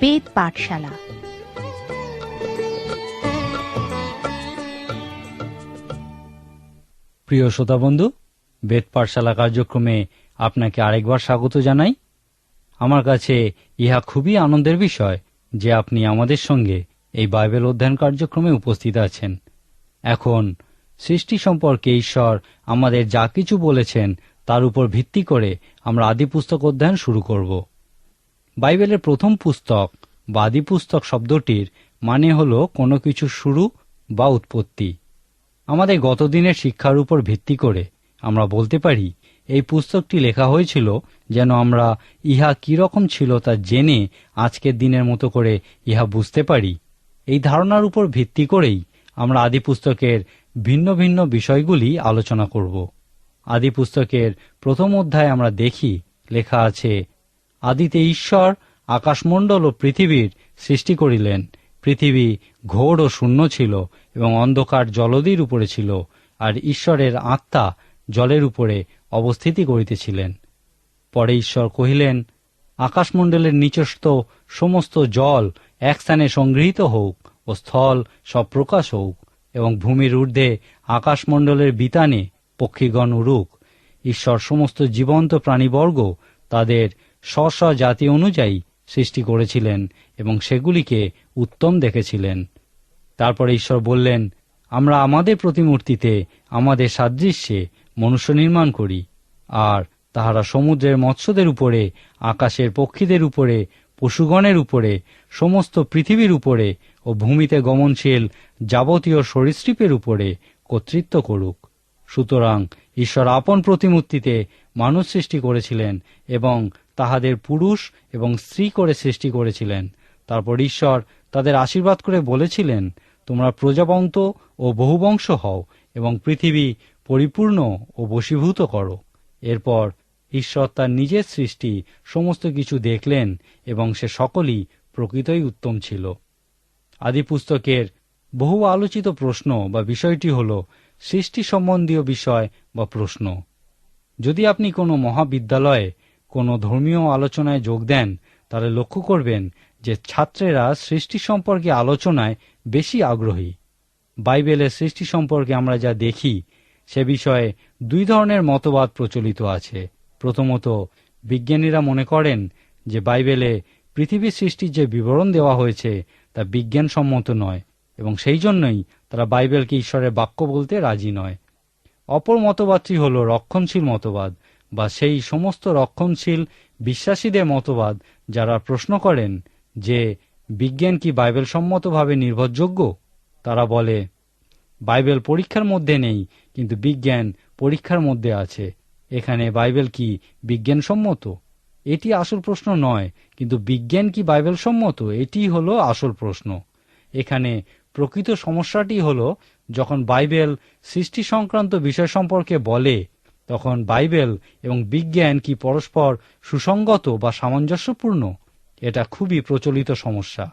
বেদ পাঠশালা। প্রিয় শ্রোতা বন্ধু, বেদ পাঠশালা কার্যক্রমে আপনাকে আরেকবার স্বাগত জানাই। আমার কাছে ইহা খুবই আনন্দের বিষয় যে আপনি আমাদের সঙ্গে এই বাইবেল অধ্যয়ন কার্যক্রমে উপস্থিত আছেন। এখন, সৃষ্টি সম্পর্কে ঈশ্বর আমাদের যা কিছু বলেছেন তার উপর ভিত্তি করে আমরা আদি পুস্তক অধ্যয়ন শুরু করব। বাইবেলের প্রথম পুস্তক বা পুস্তক শব্দটির মানে হল কোনো কিছু শুরু বা উৎপত্তি। আমাদের গতদিনের শিক্ষার উপর ভিত্তি করে আমরা বলতে পারি, এই পুস্তকটি লেখা হয়েছিল যেন আমরা ইহা কীরকম ছিল তা জেনে আজকের দিনের মতো করে ইহা বুঝতে পারি। এই ধারণার উপর ভিত্তি করেই আমরা আদি পুস্তকের ভিন্ন ভিন্ন বিষয়গুলি আলোচনা করব। আদি পুস্তকের প্রথম অধ্যায়ে আমরা দেখি, লেখা আছে আদিতে ঈশ্বর, আকাশমণ্ডল ও পৃথিবীর সৃষ্টি করিলেন। পৃথিবী ঘোর ও শূন্য ছিল এবং অন্ধকার জলদির উপরে ছিল, আর ঈশ্বরের আত্মা জলের উপরে অবস্থিতি করিতেছিলেন। পরে ঈশ্বর কহিলেন, আকাশমণ্ডলের নিচস্থ সমস্ত জল এক স্থানে সংগৃহীত হোক ও স্থল সব প্রকাশ হোক এবং ভূমির ঊর্ধ্বে আকাশমণ্ডলের বিতানে পক্ষীগণ উড়ুক। ঈশ্বর সমস্ত জীবন্ত প্রাণীবর্গ তাদের স্ব স্ব জাতি অনুযায়ী সৃষ্টি করেছিলেন এবং সেগুলিকে উত্তম দেখেছিলেন। তারপরে ঈশ্বর বললেন, আমরা আমাদের প্রতিমূর্তিতে আমাদের সাদৃশ্যে মনুষ্য নির্মাণ করি, আর তাহারা সমুদ্রের মৎস্যদের উপরে, আকাশের পক্ষীদের উপরে, পশুগণের উপরে, সমস্ত পৃথিবীর উপরে ও ভূমিতে গমনশীল যাবতীয় সরীসৃপের উপরে কর্তৃত্ব করুক। সুতরাং ঈশ্বর আপন প্রতিমূর্তিতে মানুষ সৃষ্টি করেছিলেন এবং তাহাদের পুরুষ এবং স্ত্রী করে সৃষ্টি করেছিলেন। তারপর ঈশ্বর তাদের আশীর্বাদ করে বলেছিলেন, তোমরা প্রজাবন্ত ও বহুবংশ হও এবং পৃথিবী পরিপূর্ণ ও বশীভূত করো। এরপর ঈশ্বর তার নিজের সৃষ্টি সমস্ত কিছু দেখলেন এবং সে সকলই প্রকৃতই উত্তম ছিল। আদিপুস্তকের বহু আলোচিত প্রশ্ন বা বিষয়টি হল সৃষ্টি সম্বন্ধীয় বিষয় বা প্রশ্ন। যদি আপনি কোনো মহাবিদ্যালয়ে কোনো ধর্মীয় আলোচনায় যোগ দেন, তাহলে লক্ষ্য করবেন যে ছাত্রেরা সৃষ্টি সম্পর্কে আলোচনায় বেশি আগ্রহী। বাইবেলের সৃষ্টি সম্পর্কে আমরা যা দেখি, সে বিষয়ে দুই ধরনের মতবাদ প্রচলিত আছে। প্রথমত, বিজ্ঞানীরা মনে করেন যে বাইবেলে পৃথিবীর সৃষ্টির যে বিবরণ দেওয়া হয়েছে, তা বিজ্ঞানসম্মত নয় এবং সেই জন্যই তারা বাইবেলকে ঈশ্বরের বাক্য বলতে রাজি নয়। অপর মতবাদটি হল রক্ষণশীল মতবাদ। বা সেই সমস্ত রক্ষণশীল বিশ্বাসীদের মতবাদ যারা প্রশ্ন করেন যে বিজ্ঞান কি বাইবেল সম্মতভাবে নির্ভরযোগ্য? তারা বলে, বাইবেল পরীক্ষার মধ্যে নেই, কিন্তু বিজ্ঞান পরীক্ষার মধ্যে আছে। এখানে বাইবেল কি বিজ্ঞানসম্মত? এটি আসল প্রশ্ন নয়, কিন্তু বিজ্ঞান কি বাইবেল সম্মত এটি হলো আসল প্রশ্ন। এখানে প্রকৃত সমস্যাটি হল, যখন বাইবেল সৃষ্টি সংক্রান্ত বিষয় সম্পর্কে বলে তখন বাইবেল এবং বিজ্ঞান কি পরস্পর সুসঙ্গত বা সামঞ্জস্যপূর্ণ? এটা খুবই প্রচলিত সমস্যা।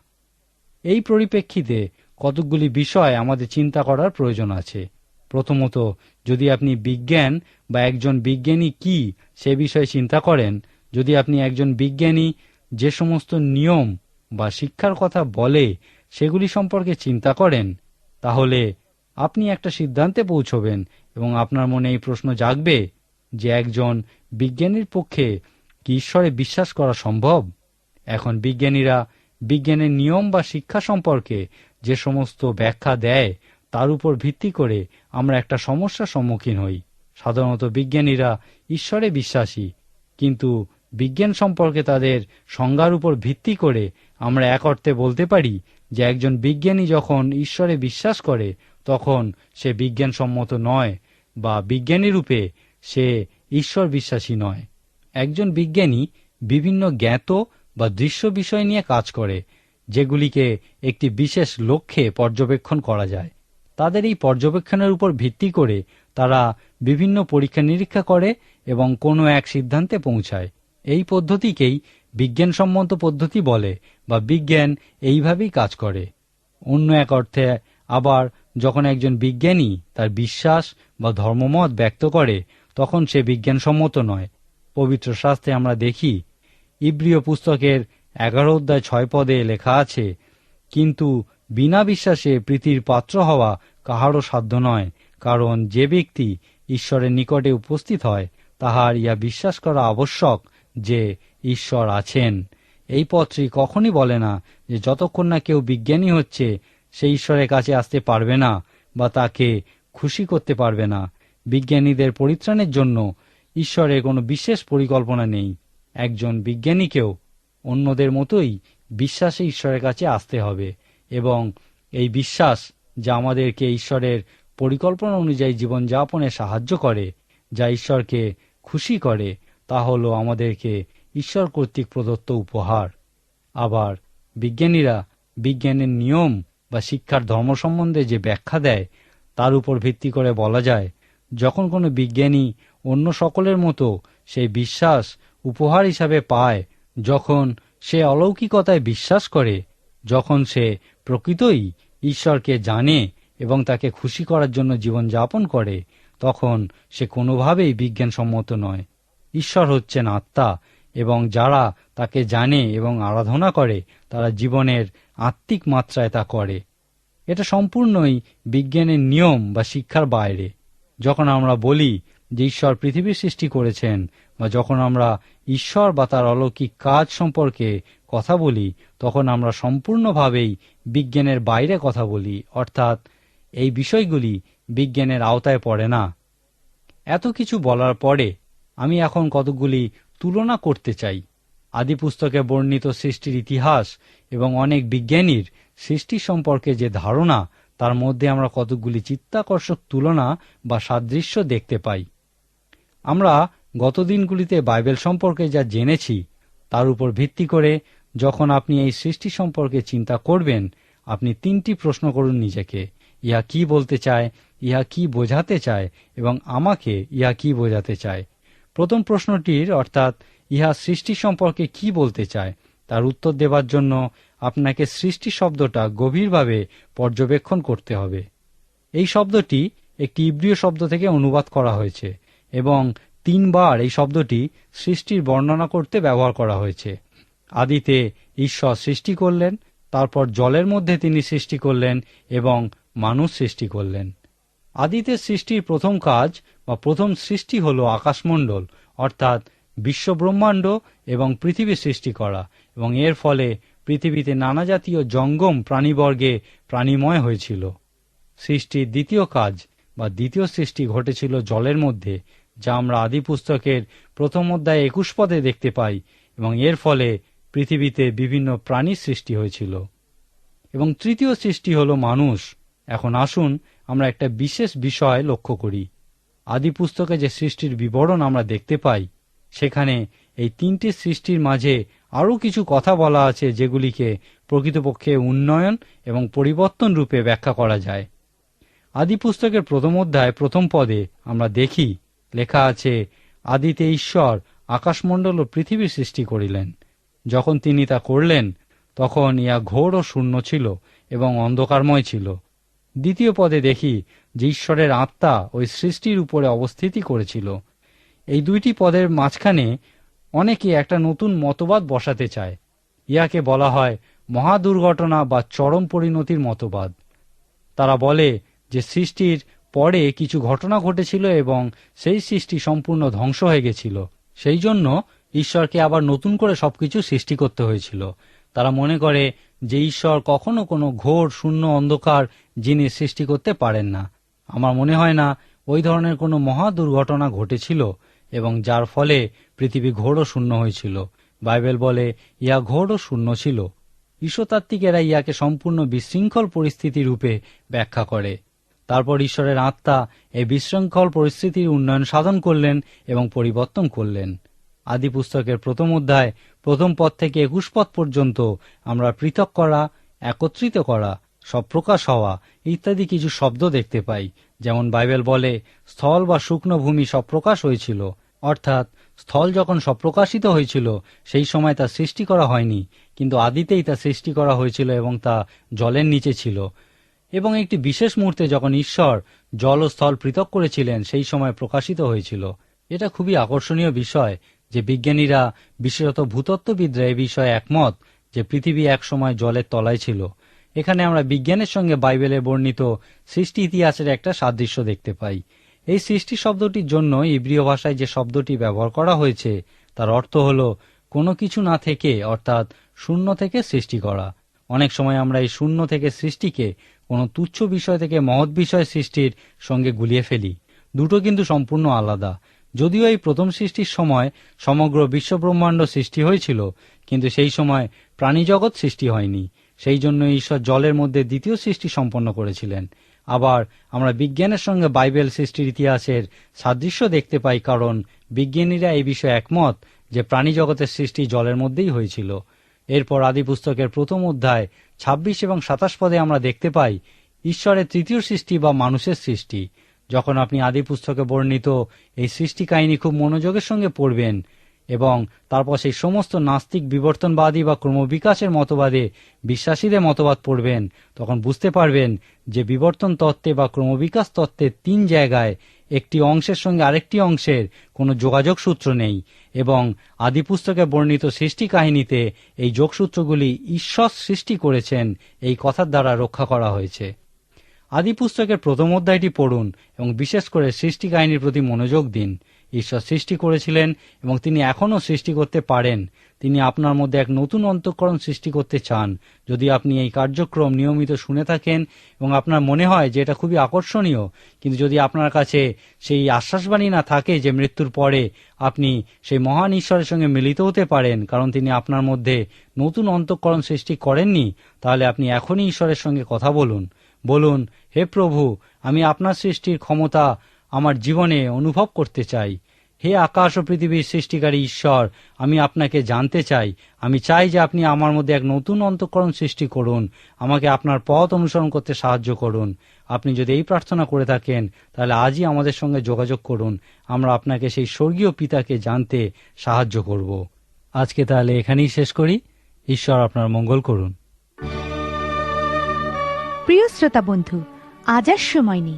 এই পরিপ্রেক্ষিতে কতকগুলি বিষয় আমাদের চিন্তা করার প্রয়োজন আছে। প্রথমত, যদি আপনি বিজ্ঞান বা একজন বিজ্ঞানী কি সে বিষয়ে চিন্তা করেন, যদি আপনি একজন বিজ্ঞানী যে সমস্ত নিয়ম বা শিক্ষার কথা বলে সেগুলি সম্পর্কে চিন্তা করেন, তাহলে আপনি একটা সিদ্ধান্তে পৌঁছবেন এবং আপনার মনে এই প্রশ্ন জাগবে যে একজন বিজ্ঞানীর পক্ষে কি ঈশ্বরে বিশ্বাস করা সম্ভব? এখন বিজ্ঞানীরা বিজ্ঞানের নিয়ম বা শিক্ষা সম্পর্কে যে সমস্ত ব্যাখ্যা দেয়, তার উপর ভিত্তি করে আমরা একটা সমস্যার সম্মুখীন হই। সাধারণত বিজ্ঞানীরা ঈশ্বরে বিশ্বাসী, কিন্তু বিজ্ঞান সম্পর্কে তাদের সংজ্ঞার উপর ভিত্তি করে আমরা এক অর্থে বলতে পারি যে একজন বিজ্ঞানী যখন ঈশ্বরে বিশ্বাস করে, তখন সে বিজ্ঞানসম্মত নয়। বা বিজ্ঞানী রূপে সে ঈশ্বর বিশ্বাসী নয়। একজন বিজ্ঞানী বিভিন্ন জ্ঞাত বা দৃশ্য বিষয় নিয়ে কাজ করে, যেগুলিকে একটি বিশেষ লক্ষ্যে পর্যবেক্ষণ করা যায়। তাদের এই পর্যবেক্ষণের উপর ভিত্তি করে তারা বিভিন্ন পরীক্ষা নিরীক্ষা করে এবং কোনো এক সিদ্ধান্তে পৌঁছায়। এই পদ্ধতিকেই বিজ্ঞানসম্মত পদ্ধতি বলে বা বিজ্ঞান এইভাবেই কাজ করে। অন্য এক অর্থে আবার যখন একজন বিজ্ঞানী তার বিশ্বাস বা ধর্মমত ব্যক্ত করে, তখন সে বিজ্ঞানসম্মত নয়। পবিত্র শাস্ত্রে আমরা দেখি, ইব্রিয় পুস্তকের এগারো অধ্যায় ছয় পদে লেখা আছে, কিন্তু বিনা বিশ্বাসে প্রীতির পাত্র হওয়া কাহারও সাধ্য নয়, কারণ যে ব্যক্তি ঈশ্বরের নিকটে উপস্থিত হয়, তাহার ইয়া বিশ্বাস করা আবশ্যক যে ঈশ্বর আছেন। এই পত্রী কখনই বলে না যে যতক্ষণ না কেউ বিজ্ঞানী হচ্ছে, সে ঈশ্বরের কাছে আসতে পারবে না বা তাকে খুশি করতে পারবে না। বিজ্ঞানীদের পরিত্রাণের জন্য ঈশ্বরের কোনো বিশেষ পরিকল্পনা নেই। একজন বিজ্ঞানীকেও অন্যদের মতোই বিশ্বাসে ঈশ্বরের কাছে আসতে হবে এবং এই বিশ্বাস যা আমাদেরকে ঈশ্বরের পরিকল্পনা অনুযায়ী জীবনযাপনে সাহায্য করে, যা ঈশ্বরকে খুশি করে, তা হল আমাদেরকে ঈশ্বর কর্তৃক প্রদত্ত উপহার। আবার বিজ্ঞানীরা বিজ্ঞানের নিয়ম বা শিক্ষার ধর্ম সম্বন্ধে যে ব্যাখ্যা দেয় তার উপর ভিত্তি করে বলা যায়, যখন কোনো বিজ্ঞানী অন্য সকলের মতো সেই বিশ্বাস উপহার হিসাবে পায়, যখন সে অলৌকিকতায় বিশ্বাস করে, যখন সে প্রকৃতই ঈশ্বরকে জানে এবং তাকে খুশি করার জন্য জীবনযাপন করে, তখন সে কোনোভাবেই বিজ্ঞানসম্মত নয়। ঈশ্বর হচ্ছেন আত্মা, এবং যারা তাকে জানে এবং আরাধনা করে, তারা জীবনের আত্মিক মাত্রায় তা করে। এটা সম্পূর্ণই বিজ্ঞানের নিয়ম বা শিক্ষার বাইরে। যখন আমরা বলি যে ঈশ্বর পৃথিবীর সৃষ্টি করেছেন বা যখন আমরা ঈশ্বর বা তার অলৌকিক কাজ সম্পর্কে কথা বলি, তখন আমরা সম্পূর্ণভাবেই বিজ্ঞানের বাইরে কথা বলি। অর্থাৎ এই বিষয়গুলি বিজ্ঞানের আওতায় পড়ে না। এত কিছু বলার পরে আমি এখন কতগুলি তুলনা করতে চাই। আদি পুস্তকে বর্ণিত সৃষ্টির ইতিহাস এবং অনেক বিজ্ঞানীর সৃষ্টি সম্পর্কে যে ধারণা, তার মধ্যে আমরা কতগুলি চিত্তাকর্ষক তুলনা বা সাদৃশ্য দেখতে পাই। আমরা গত দিনগুলিতে বাইবেল সম্পর্কে যা জেনেছি, তার উপর ভিত্তি করে যখন আপনি এই সৃষ্টি সম্পর্কে চিন্তা করবেন, আপনি তিনটি প্রশ্ন করুন নিজেকে। ইহা কি বলতে চায়? ইহা কি বোঝাতে চায়? এবং আমাকে ইহা কি বোঝাতে চায়? প্রথম প্রশ্নটির অর্থাৎ, ইহা সৃষ্টি সম্পর্কে কি বলতে চায়? তার উত্তর দেবার জন্য আপনাকে সৃষ্টি শব্দটা গভীরভাবে পর্যবেক্ষণ করতে হবে। এই শব্দটি একটি ইব্রিয় শব্দ থেকে অনুবাদ করা হয়েছে এবং তিনবার এই শব্দটি সৃষ্টির বর্ণনা করতে ব্যবহার করা হয়েছে। আদিতে ঈশ্বর সৃষ্টি করলেন, তারপর জলের মধ্যে তিনি সৃষ্টি করলেন এবং মানুষ সৃষ্টি করলেন। আদিতে সৃষ্টির প্রথম কাজ বা প্রথম সৃষ্টি হল আকাশমণ্ডল, অর্থাৎ বিশ্বব্রহ্মাণ্ড এবং পৃথিবী সৃষ্টি করা এবং এর ফলে পৃথিবীতে নানা জাতীয় জঙ্গম প্রাণীবর্গে প্রাণীময় হয়েছিল। সৃষ্টির দ্বিতীয় কাজ বা দ্বিতীয় সৃষ্টি ঘটেছিল জলের মধ্যে, যা আমরা আদি পুস্তকের প্রথম অধ্যায়ে একুশ পদে দেখতে পাই এবং এর ফলে পৃথিবীতে বিভিন্ন প্রাণীর সৃষ্টি হয়েছিল। এবং তৃতীয় সৃষ্টি হল মানুষ। এখন আসুন আমরা একটা বিশেষ বিষয় লক্ষ্য করি। আদি পুস্তকে যে সৃষ্টির বিবরণ আমরা দেখতে পাই, সেখানে এই তিনটি সৃষ্টির মাঝে আরও কিছু কথা বলা আছে যেগুলিকে প্রকৃতপক্ষে উন্নয়ন এবং পরিবর্তন রূপে ব্যাখ্যা করা যায়। আদি পুস্তকের প্রথম অধ্যায়, প্রথম পদে আমরা দেখি, লেখা আছে, আদিতে ঈশ্বর আকাশমণ্ডল ও পৃথিবীর সৃষ্টি করিলেন। যখন তিনি তা করলেন, তখন ইয়া ঘোর ও শূন্য ছিল এবং অন্ধকারময় ছিল। দ্বিতীয় পদে দেখি যে ঈশ্বরের আত্মা ওই সৃষ্টির উপরে অবস্থিতি করেছিল। এই দুইটি পদের মাঝখানে অনেকে একটা নতুন মতবাদ বসাতে চায়। ইহাকে বলা হয় মহাদুর্ঘটনা বা চরম পরিণতির মতবাদ। তারা বলে যে সৃষ্টির পরে কিছু ঘটনা ঘটেছিল এবং সেই সৃষ্টি সম্পূর্ণ ধ্বংস হয়ে গেছিল। সেই জন্য ঈশ্বরকে আবার নতুন করে সবকিছু সৃষ্টি করতে হয়েছিল। তারা মনে করে যে ঈশ্বর কখনো কোনো ঘোর, শূন্য, অন্ধকার জিনিস সৃষ্টি করতে পারেন না। আমার মনে হয় না ওই ধরনের কোনো মহা দুর্ঘটনা ঘটেছিল এবং যার ফলে পৃথিবী ঘোর ও শূন্য হয়েছিল। বাইবেল বলে ইয়া ঘোর ও শূন্য ছিল। ঈশ্বতাত্ত্বিকেরা ইয়াকে সম্পূর্ণ বিশৃঙ্খল পরিস্থিতি রূপে ব্যাখ্যা করে। তারপর ঈশ্বরের আত্মা এই বিশৃঙ্খল পরিস্থিতির উন্নয়ন সাধন করলেন এবং পরিবর্তন করলেন। আদি পুস্তকের প্রথম অধ্যায়, প্রথম পদ থেকে একুশ পদ পর্যন্ত আমরা পৃথক করা, একত্রিত করা, সব প্রকাশ হওয়া ইত্যাদি কিছু শব্দ দেখতে পাই। যেমন বাইবেল বলে, স্থল বা শুকনো ভূমি সব প্রকাশ হয়েছিল। অর্থাৎ স্থল যখন সপ্রকাশিত হয়েছিল, সেই সময় তা সৃষ্টি করা হয়নি, কিন্তু আদিতেই তা সৃষ্টি করা হয়েছিল এবং তা জলের নিচে ছিল। এবং একটি বিশেষ মুহূর্তে যখন ঈশ্বর জল ও স্থল পৃথক করেছিলেন, সেই সময় প্রকাশিত হয়েছিল। এটা খুবই আকর্ষণীয় বিষয় যে বিজ্ঞানীরা, বিশেষত ভূতত্ত্ববিদরা এ বিষয়ে একমত যে পৃথিবী এক সময় জলের তলায় ছিল। এখানে আমরা বিজ্ঞানের সঙ্গে বাইবেলে বর্ণিত সৃষ্টি ইতিহাসের একটা সাদৃশ্য দেখতে পাই। এই সৃষ্টি শব্দটির জন্য ইব্রিয় ভাষায় যে শব্দটি ব্যবহার করা হয়েছে, তার অর্থ হল কোনো কিছু না থেকে, অর্থাৎ শূন্য থেকে সৃষ্টি করা। অনেক সময় আমরা এই শূন্য থেকে সৃষ্টিকে কোনো তুচ্ছ বিষয় থেকে মহৎ বিষয় সৃষ্টির সঙ্গে গুলিয়ে ফেলি। দুটো কিন্তু সম্পূর্ণ আলাদা। যদিও এই প্রথম সৃষ্টির সময় সমগ্র বিশ্বব্রহ্মাণ্ড সৃষ্টি হয়েছিল, কিন্তু সেই সময় প্রাণীজগৎ সৃষ্টি হয়নি। সেই জন্য ঈশ্বর জলের মধ্যে দ্বিতীয় সৃষ্টি সম্পন্ন করেছিলেন। আবার আমরা বিজ্ঞানের সঙ্গে বাইবেল সৃষ্টির ইতিহাসের সাদৃশ্য দেখতে পাই, কারণ বিজ্ঞানীরা এই বিষয়ে একমত যে প্রাণী জগতের সৃষ্টি জলের মধ্যেই হয়েছিল। এরপর আদি পুস্তকের প্রথম অধ্যায় ২৬ এবং সাতাশ পদে আমরা দেখতে পাই, ঈশ্বরের তৃতীয় সৃষ্টি বা মানুষের সৃষ্টি। যখন আপনি আদি পুস্তকে বর্ণিত এই সৃষ্টি কাহিনী খুব মনোযোগের সঙ্গে পড়বেন এবং তারপর সেই সমস্ত নাস্তিক বিবর্তনবাদী বা ক্রমবিকাশের মতবাদে বিশ্বাসীদের মতবাদ পড়বেন। তখন বুঝতে পারবেন যে বিবর্তন তত্ত্বে বা ক্রমবিকাশ তত্ত্বের তিন জায়গায় একটি অংশের সঙ্গে আরেকটি অংশের কোনো যোগাযোগ সূত্র নেই এবং আদি পুস্তকে বর্ণিত সৃষ্টি কাহিনীতে এই যোগসূত্রগুলি ঈশ্বর সৃষ্টি করেছেন এই কথার দ্বারা রক্ষা করা হয়েছে। আদি পুস্তকের প্রথম অধ্যায়টি পড়ুন এবং বিশেষ করে সৃষ্টি কাহিনীর প্রতি মনোযোগ দিন। ঈশ্বর সৃষ্টি করেছিলেন এবং তিনি এখনও সৃষ্টি করতে পারেন। তিনি আপনার মধ্যে এক নতুন অন্তঃকরণ সৃষ্টি করতে চান। যদি আপনি এই কার্যক্রম নিয়মিত শুনে থাকেন এবং আপনার মনে হয় যে এটা খুবই আকর্ষণীয়, কিন্তু যদি আপনার কাছে সেই আশ্বাসবাণী না থাকে যে মৃত্যুর পরে আপনি সেই মহান ঈশ্বরের সঙ্গে মিলিত হতে পারেন, কারণ তিনি আপনার মধ্যে নতুন অন্তঃকরণ সৃষ্টি করেননি, তাহলে আপনি এখনই ঈশ্বরের সঙ্গে কথা বলুন। বলুন, হে প্রভু, আমি আপনার সৃষ্টির ক্ষমতা আমার জীবনে অনুভব করতে চাই। হে আকাশ ও পৃথিবীর সৃষ্টিকারী ঈশ্বর, আমি আপনাকে জানতে চাই। আমি চাই যে আপনি আমার মধ্যে এক নতুন অন্তঃকরণ সৃষ্টি করুন। আমাকে আপনার পথ অনুসরণ করতে সাহায্য করুন। আপনি যদি এই প্রার্থনা করে থাকেন, তাহলে আজই আমাদের সঙ্গে যোগাযোগ করুন। আমরা আপনাকে সেই স্বর্গীয় পিতাকে জানতে সাহায্য করব। আজকে তাহলে এখানেই শেষ করি। ঈশ্বর আপনার মঙ্গল করুন। প্রিয় শ্রোতা বন্ধু, আজ আর সময় নেই।